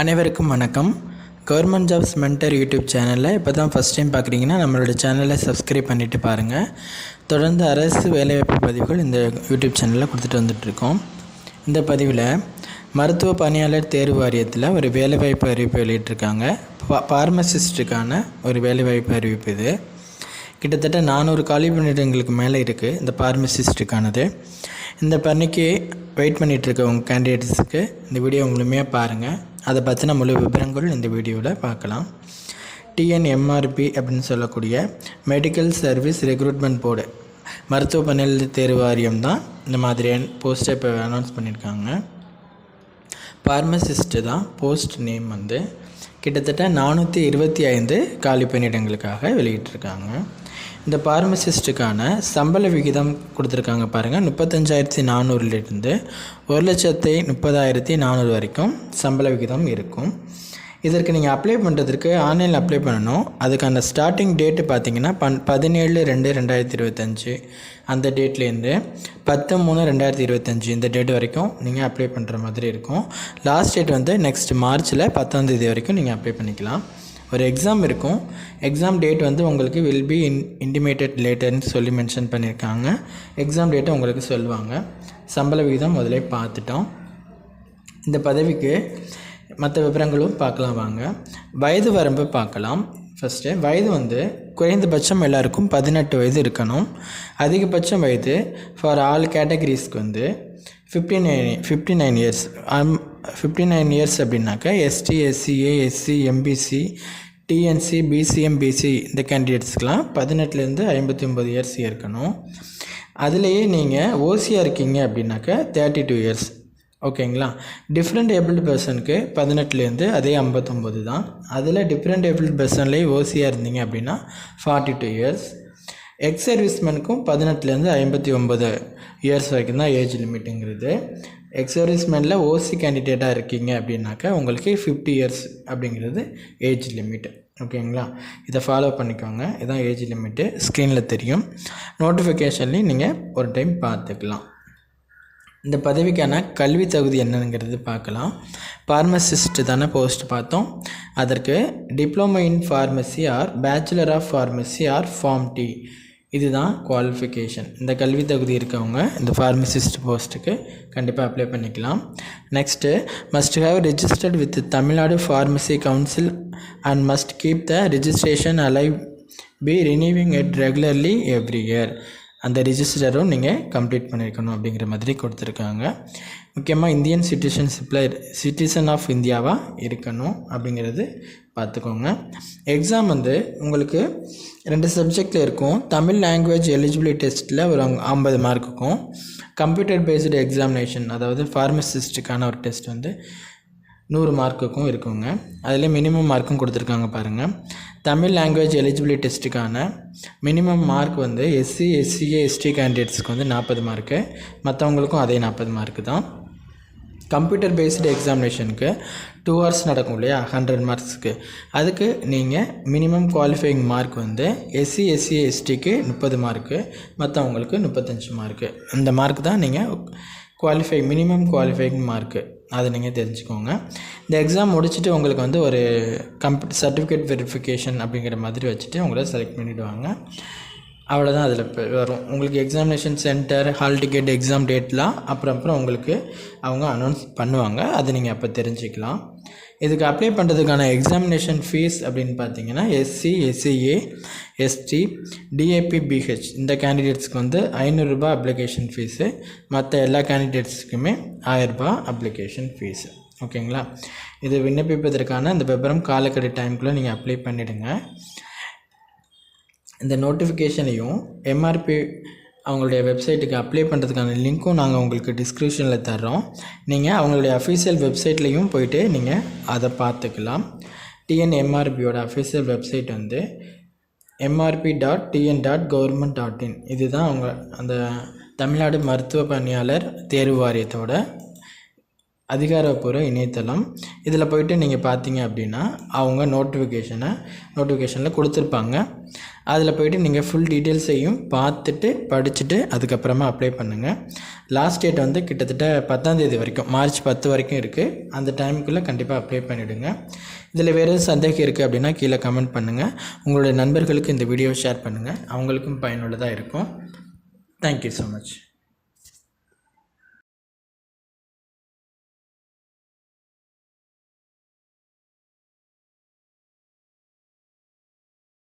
அனைவருக்கும் வணக்கம். Government jobs mentor YouTube சேனலில் இப்போ தான் ஃபஸ்ட் டைம் பார்க்குறீங்கன்னா நம்மளோட சேனலை சப்ஸ்கிரைப் பண்ணிவிட்டு பாருங்கள் தொடர்ந்து அரசு வேலைவாய்ப்பு பதிவுகள் இந்த யூடியூப் சேனலில் கொடுத்துட்டு வந்துட்டுருக்கோம். இந்த பதிவில் மருத்துவ பணியாளர் தேர்வு வாரியத்தில் ஒரு வேலைவாய்ப்பு அறிவிப்பு வெளியிட்டிருக்காங்க. பா பார்மசிஸ்ட்டுக்கான ஒரு வேலைவாய்ப்பு அறிவிப்பு இது. கிட்டத்தட்ட நானூறு காலி பணியிடங்களுக்கு மேலே இருக்குது இந்த பார்மசிஸ்ட்டுக்கானது இந்த பணிக்கு வெயிட் பண்ணிகிட்டு இருக்கவங்க கேண்டிடேட்ஸுக்கு இந்த வீடியோ முழுமையாக பாருங்கள் அதை பற்றின முழு விவரங்கள் இந்த வீடியோவில் பார்க்கலாம். டிஎன்எம்ஆர்பி அப்படின்னு சொல்லக்கூடிய மெடிக்கல் சர்வீஸ் ரெக்ரூட்மெண்ட் போர்டு மருத்துவ பணியில் தேர்வு வாரியம் தான் இந்த மாதிரியான போஸ்ட்டை இப்போ அனௌன்ஸ் பண்ணியிருக்காங்க ஃபார்மசிஸ்ட்டு தான் போஸ்ட் நேம் வந்து கிட்டத்தட்ட நானூற்றி இருபத்தி ஐந்து காலி பணியிடங்களுக்காக வெளியிட்டிருக்காங்க. இந்த பார்மசிஸ்ட்டுக்கான சம்பள விகிதம் கொடுத்துருக்காங்க பாருங்கள் முப்பத்தஞ்சாயிரத்தி நானூறுலேருந்து ஒரு லட்சத்தி முப்பதாயிரத்தி நானூறு வரைக்கும் சம்பள விகிதம் இருக்கும். இதற்கு நீங்கள் அப்ளை பண்ணுறதுக்கு ஆன்லைனில் அப்ளை பண்ணணும். அதுக்கான ஸ்டார்டிங் டேட்டு பார்த்தீங்கன்னா பன் பதினேழு ரெண்டு ரெண்டாயிரத்தி இருபத்தஞ்சி. அந்த டேட்லேருந்து பத்து மூணு ரெண்டாயிரத்தி இருபத்தஞ்சி இந்த டேட் வரைக்கும் நீங்கள் அப்ளை பண்ணுற மாதிரி இருக்கும். லாஸ்ட் டேட் வந்து நெக்ஸ்ட் மார்ச்சில் பத்தாந்தேதி வரைக்கும் நீங்கள் அப்ளை பண்ணிக்கலாம். ஒரு எக்ஸாம் இருக்கும். எக்ஸாம் டேட் வந்து உங்களுக்கு வில் பி இன் இன்டிமேட்டட் லேட்டர்னு சொல்லி மென்ஷன் பண்ணியிருக்காங்க எக்ஸாம் டேட்டை உங்களுக்கு சொல்லுவாங்க. சம்பள விகிதம் முதலே பார்த்துட்டோம். இந்த பதவிக்கு மற்ற விவரங்களும் பார்க்கலாம் வாங்க. வயது வரம்பு பார்க்கலாம். ஃபஸ்ட்டு வயது வந்து குறைந்தபட்சம் எல்லாருக்கும் பதினெட்டு வயது இருக்கணும். அதிகபட்சம் வயது ஃபார் ஆல் கேட்டகரிஸ்க்கு வந்து fifty nine fifty nine years fifty nine years அப்படின்னாக்கா ST SCA SC MBC DNC BC MBC இந்த கேண்டிடேட்ஸ்க்கெலாம் பதினெட்டுலேருந்து ஐம்பத்தி ஒம்பது இயர்ஸ் இருக்கணும். அதுலேயே நீங்கள் ஓசியாக இருக்கீங்க அப்படின்னாக்கா தேர்ட்டி டூ இயர்ஸ் ஓகேங்களா? டிஃப்ரெண்ட் ஏபிள்டு பர்சனுக்கு பதினெட்டுலேருந்து அதே ஐம்பத்தொம்போது தான். அதில் டிஃப்ரெண்ட் ஏபிள்டு பர்சன்லேயே ஓசியாக இருந்தீங்க அப்படின்னா ஃபார்ட்டி டூ இயர்ஸ் எக்ஸ் சர்வீஸ்மேனுக்கும் பதினெட்டுலேருந்து ஐம்பத்தி ஒம்பது இயர்ஸ் வரைக்கும் தான் ஏஜ் லிமிட்டுங்கிறது எக்ஸ் ஓசி கேண்டிடேட்டாக இருக்கீங்க அப்படின்னாக்கா உங்களுக்கு ஃபிஃப்டி இயர்ஸ் அப்படிங்கிறது ஏஜ் லிமிட் ஓகேங்களா இதை ஃபாலோ பண்ணிக்கோங்க. இதான் ஏஜ் லிமிட்டு ஸ்க்ரீனில் தெரியும். நோட்டிஃபிகேஷன்லேயும் நீங்கள் ஒரு டைம் பார்த்துக்கலாம். இந்த பதவிக்கான கல்வி தகுதி என்னங்கிறது பார்க்கலாம். ஃபார்மசிஸ்ட் தானே போஸ்ட் பார்த்தோம். அதற்கு diploma in pharmacy or bachelor of pharmacy or pharm D இதுதான் குவாலிஃபிகேஷன் இந்த கல்வி தகுதி இருக்கவங்க இந்த ஃபார்மசிஸ்ட் போஸ்ட்டுக்கு கண்டிப்பாக அப்ளை பண்ணிக்கலாம். Next must have registered with Tamil Nadu pharmacy council and must keep the registration alive by renewing it regularly every year அந்த ரிஜிஸ்டரும் நீங்கள் கம்ப்ளீட் பண்ணியிருக்கணும் அப்படிங்கிற மாதிரி கொடுத்துருக்காங்க. முக்கியமாக இந்தியன் சிட்டிசன்ஷிப்பில் சிட்டிசன் ஆஃப் இந்தியாவாக இருக்கணும் அப்படிங்கிறது பார்த்துக்கோங்க. எக்ஸாம் வந்து உங்களுக்கு ரெண்டு சப்ஜெக்டில் இருக்கும். தமிழ் லாங்குவேஜ் எலிஜிபிலிட்டி டெஸ்ட்டில் ஒரு ஐம்பது மார்க்குக்கும் கம்ப்யூட்டர் பேஸ்டு எக்ஸாமினேஷன் அதாவது ஃபார்மசிஸ்ட்டுக்கான ஒரு டெஸ்ட் வந்து நூறு மார்க்குக்கும் இருக்குங்க. அதில் மினிமம் மார்க்கும் கொடுத்துருக்காங்க பாருங்கள் தமிழ் லாங்குவேஜ் எலிஜிபிலிட்டி டெஸ்ட்டுக்கான மினிமம் மார்க் வந்து எஸ்சி எஸ்சிஏ எஸ்டி கேண்டிடேட்ஸ்க்கு வந்து நாற்பது மார்க்கு மற்றவங்களுக்கும் அதே நாற்பது மார்க்கு தான். கம்ப்யூட்டர் பேஸ்டு எக்ஸாமினேஷனுக்கு டூ ஹவர்ஸ் நடக்கும் இல்லையா? ஹண்ட்ரட் மார்க்ஸுக்கு அதுக்கு நீங்கள் மினிமம் குவாலிஃபைங் மார்க் வந்து எஸ்சி எஸ்சி எஸ்டிக்கு முப்பது மார்க்கு மற்றவங்களுக்கு முப்பத்தஞ்சு மார்க்கு இந்த மார்க் தான் நீங்கள் குவாலிஃபை மினிமம் குவாலிஃபைங் மார்க்கு அதை நீங்கள் தெரிஞ்சுக்கோங்க. இந்த எக்ஸாம் முடிச்சுட்டு உங்களுக்கு வந்து ஒரு கம்ப் சர்டிஃபிகேட் வெரிஃபிகேஷன் அப்படிங்கிற மாதிரி வச்சுட்டு உங்களை செலக்ட் பண்ணிவிடுவாங்க அவ்வளோதான் அதில் இப்போ வரும். உங்களுக்கு examination centre hall ticket exam டேட்லாம் அப்புறம் அப்புறம் உங்களுக்கு அவங்க அனௌன்ஸ் பண்ணுவாங்க. அதை நீங்கள் அப்போ தெரிஞ்சுக்கலாம். இதுக்கு அப்ளை பண்ணுறதுக்கான எக்ஸாமினேஷன் ஃபீஸ் அப்படின்னு பார்த்தீங்கன்னா SC SCA ST DAP PH இந்த கேண்டிடேட்ஸ்க்கு வந்து ஐநூறுரூபா அப்ளிகேஷன் ஃபீஸு மற்ற எல்லா கேண்டிடேட்ஸுக்குமே ஆயிரரூபா அப்ளிகேஷன் ஃபீஸு ஓகேங்களா இது விண்ணப்பிப்பதற்கான இந்த விபரம் காலக்கெடு டைம்குள்ளே நீங்கள் அப்ளை பண்ணிவிடுங்க இந்த நோட்டிஃபிகேஷனையும் எம்ஆர்பி அவங்களுடைய வெப்சைட்டுக்கு அப்ளை பண்ணுறதுக்கான லிங்க்கும் நாங்கள் உங்களுக்கு டிஸ்கிரிப்ஷனில் தர்றோம். நீங்கள் அவங்களுடைய அஃபீஷியல் வெப்சைட்லேயும் போயிட்டு நீங்கள் அதை பார்த்துக்கலாம். டிஎன்எம்ஆர்பியோட அஃபீஷியல் வெப்சைட் வந்து MRB dot TN dot government dot in இதுதான் அவங்க அந்த தமிழ்நாடு மருத்துவ பணியாளர் தேர்வு வாரியத்தோட அதிகாரப்பூர்வ இணையதளம். இதில் போயிட்டு நீங்கள் பார்த்தீங்க அப்படின்னா அவங்க நோட்டிஃபிகேஷனை நோட்டிஃபிகேஷனில் கொடுத்துருப்பாங்க. அதில் போய்ட்டு நீங்கள் ஃபுல் டீட்டெயில்ஸையும் பார்த்துட்டு படிச்சுட்டு அதுக்கப்புறமா அப்ளை பண்ணுங்கள் லாஸ்ட் டேட் வந்து கிட்டத்தட்ட பத்தாந்தேதி வரைக்கும் மார்ச் பத்து வரைக்கும் இருக்குது அந்த டைமுக்குள்ளே கண்டிப்பாக அப்ளை பண்ணிவிடுங்க இதில் வேறு எதுவும் சந்தேகம் இருக்குது அப்படின்னா கீழே கமெண்ட் பண்ணுங்கள் உங்களுடைய நண்பர்களுக்கு இந்த வீடியோவை ஷேர் பண்ணுங்கள் அவங்களுக்கும் பயனுள்ளதாக இருக்கும். Thank you so much